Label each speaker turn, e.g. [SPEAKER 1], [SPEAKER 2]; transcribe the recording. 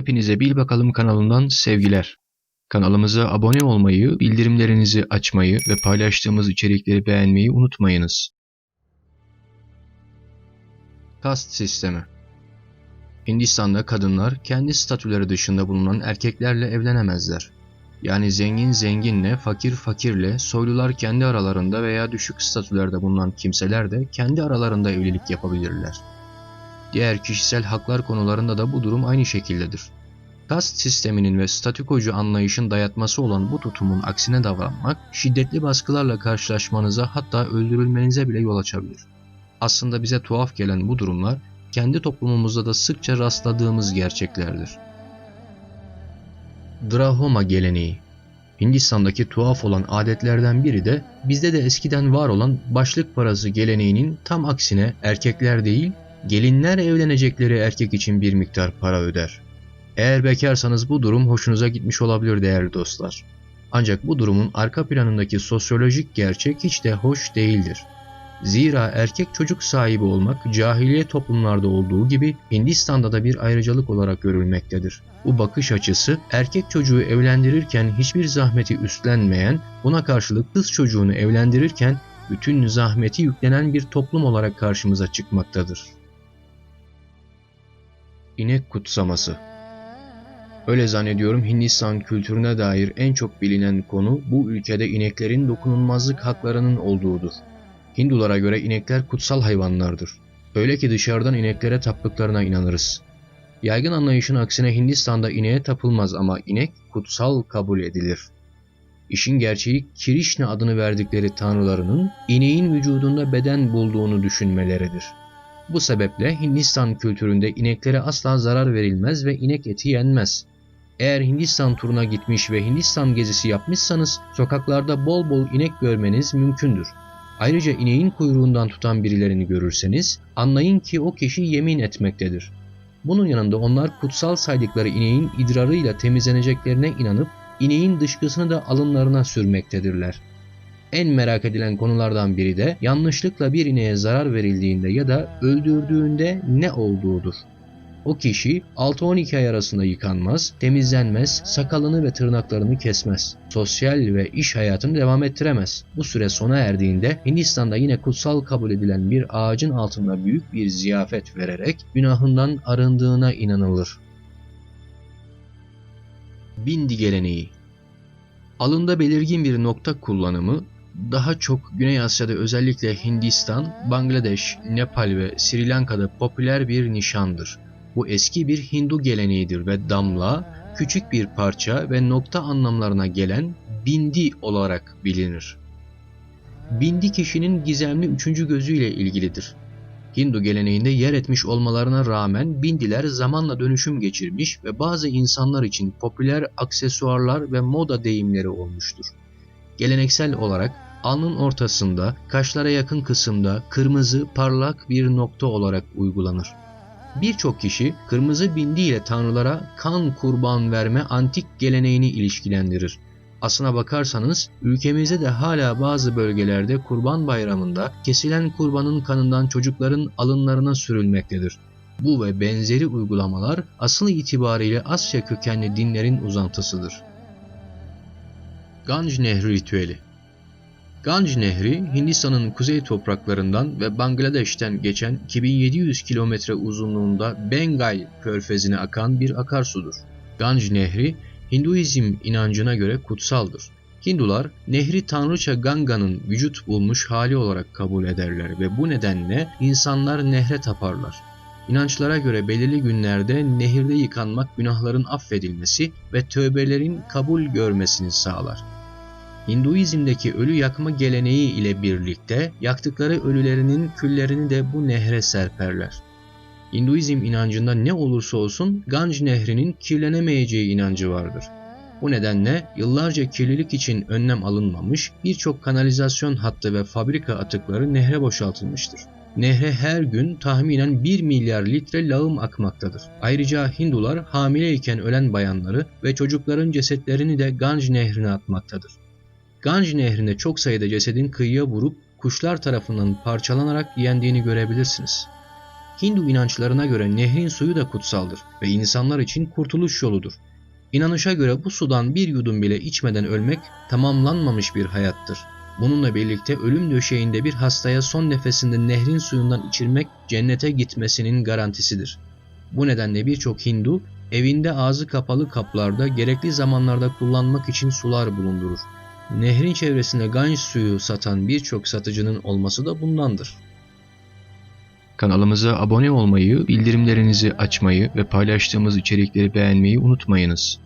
[SPEAKER 1] Hepinize Bil Bakalım kanalından sevgiler. Kanalımıza abone olmayı, bildirimlerinizi açmayı ve paylaştığımız içerikleri beğenmeyi unutmayınız. Kast sistemi Hindistan'da kadınlar kendi statüleri dışında bulunan erkeklerle evlenemezler. Yani zengin zenginle, fakir fakirle, soylular kendi aralarında veya düşük statülerde bulunan kimseler de kendi aralarında evlilik yapabilirler. Diğer kişisel haklar konularında da bu durum aynı şekildedir. Kast sisteminin ve statükocu anlayışın dayatması olan bu tutumun aksine davranmak, şiddetli baskılarla karşılaşmanıza hatta öldürülmenize bile yol açabilir. Aslında bize tuhaf gelen bu durumlar, kendi toplumumuzda da sıkça rastladığımız gerçeklerdir. Drahoma geleneği Hindistan'daki tuhaf olan adetlerden biri de bizde de eskiden var olan başlık parası geleneğinin tam aksine erkekler değil, gelinler evlenecekleri erkek için bir miktar para öder. Eğer bekarsanız bu durum hoşunuza gitmiş olabilir değerli dostlar. Ancak bu durumun arka planındaki sosyolojik gerçek hiç de hoş değildir. Zira erkek çocuk sahibi olmak cahiliye toplumlarda olduğu gibi Hindistan'da da bir ayrıcalık olarak görülmektedir. Bu bakış açısı erkek çocuğu evlendirirken hiçbir zahmeti üstlenmeyen, buna karşılık kız çocuğunu evlendirirken bütün zahmeti yüklenen bir toplum olarak karşımıza çıkmaktadır. İnek kutsaması Öyle zannediyorum Hindistan kültürüne dair en çok bilinen konu bu ülkede ineklerin dokunulmazlık haklarının olduğudur. Hindulara göre inekler kutsal hayvanlardır. Öyle ki dışarıdan ineklere taptıklarına inanırız. Yaygın anlayışın aksine Hindistan'da ineğe tapılmaz ama inek kutsal kabul edilir. İşin gerçeği Kirişna adını verdikleri tanrılarının ineğin vücudunda beden bulduğunu düşünmeleridir. Bu sebeple Hindistan kültüründe ineklere asla zarar verilmez ve inek eti yenmez. Eğer Hindistan turuna gitmiş ve Hindistan gezisi yapmışsanız sokaklarda bol bol inek görmeniz mümkündür. Ayrıca ineğin kuyruğundan tutan birilerini görürseniz anlayın ki o kişi yemin etmektedir. Bunun yanında onlar kutsal saydıkları ineğin idrarıyla temizleneceklerine inanıp ineğin dışkısını da alınlarına sürmektedirler. En merak edilen konulardan biri de yanlışlıkla bir ineğe zarar verildiğinde ya da öldürdüğünde ne olduğudur. O kişi 6-12 ay arasında yıkanmaz, temizlenmez, sakalını ve tırnaklarını kesmez. Sosyal ve iş hayatını devam ettiremez. Bu süre sona erdiğinde Hindistan'da yine kutsal kabul edilen bir ağacın altında büyük bir ziyafet vererek günahından arındığına inanılır. Bindi geleneği Alında belirgin bir nokta kullanımı daha çok Güney Asya'da özellikle Hindistan, Bangladeş, Nepal ve Sri Lanka'da popüler bir nişandır. Bu eski bir Hindu geleneğidir ve damla, küçük bir parça ve nokta anlamlarına gelen bindi olarak bilinir. Bindi kişinin gizemli üçüncü gözüyle ilgilidir. Hindu geleneğinde yer etmiş olmalarına rağmen bindiler zamanla dönüşüm geçirmiş ve bazı insanlar için popüler aksesuarlar ve moda deyimleri olmuştur. Geleneksel olarak alnın ortasında, kaşlara yakın kısımda kırmızı parlak bir nokta olarak uygulanır. Birçok kişi kırmızı bindi ile tanrılara kan kurban verme antik geleneğini ilişkilendirir. Aslına bakarsanız ülkemizde de hala bazı bölgelerde kurban bayramında kesilen kurbanın kanından çocukların alınlarına sürülmektedir. Bu ve benzeri uygulamalar asıl itibariyle Asya kökenli dinlerin uzantısıdır. Ganj Nehri Ritüeli Ganj Nehri, Hindistan'ın kuzey topraklarından ve Bangladeş'ten geçen 2700 kilometre uzunluğunda Bengal körfezine akan bir akarsudur. Ganj Nehri, Hinduizm inancına göre kutsaldır. Hindular nehri tanrıça Ganga'nın vücut bulmuş hali olarak kabul ederler ve bu nedenle insanlar nehre taparlar. İnançlara göre belirli günlerde nehirde yıkanmak günahların affedilmesi ve tövbelerin kabul görmesini sağlar. Hinduizm'deki ölü yakma geleneği ile birlikte yaktıkları ölülerinin küllerini de bu nehre serperler. Hinduizm inancında ne olursa olsun Ganj nehrinin kirlenemeyeceği inancı vardır. Bu nedenle yıllarca kirlilik için önlem alınmamış birçok kanalizasyon hattı ve fabrika atıkları nehre boşaltılmıştır. Nehre her gün tahminen 1 milyar litre lağım akmaktadır. Ayrıca Hindular hamileyken ölen bayanları ve çocukların cesetlerini de Ganj nehrine atmaktadır. Ganj nehrinde çok sayıda cesedin kıyıya vurup kuşlar tarafından parçalanarak yendiğini görebilirsiniz. Hindu inançlarına göre nehrin suyu da kutsaldır ve insanlar için kurtuluş yoludur. İnanışa göre bu sudan bir yudum bile içmeden ölmek tamamlanmamış bir hayattır. Bununla birlikte ölüm döşeğinde bir hastaya son nefesinde nehrin suyundan içirmek cennete gitmesinin garantisidir. Bu nedenle birçok Hindu evinde ağzı kapalı kaplarda gerekli zamanlarda kullanmak için sular bulundurur. Nehrin çevresinde Ganj suyu satan birçok satıcının olması da bundandır. Kanalımıza abone olmayı, bildirimlerinizi açmayı ve paylaştığımız içerikleri beğenmeyi unutmayınız.